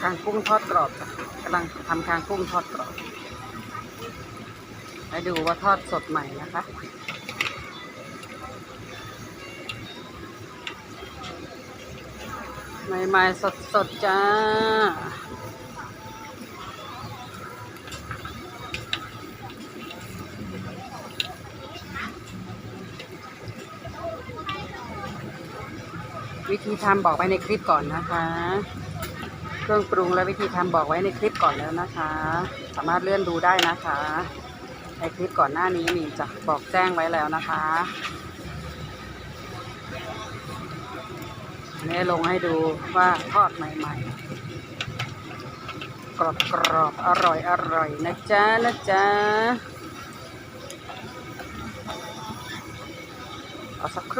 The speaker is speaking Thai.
คางกุ้งทอดกรอบกำลังทำคางกุ้งทอดกรอบไปดูว่าทอดสดใหม่นะคะใหม่ๆสดๆจ้า วิธีทำบอกไว้ในคลิปก่อนนะคะ เครื่องปรุงและวิธีทำบอกไว้ในคลิปก่อนแล้วนะคะ สามารถเลื่อนดูได้นะคะ ในคลิปก่อนหน้านี้มีจะบอกแจ้งไว้แล้วนะคะนี่ลงให้ดูว่าทอดใหม่ ๆ กรอบกรอบๆอร่อยอร่อยนะจ๊ะนะจ๊ะเอาสักครู่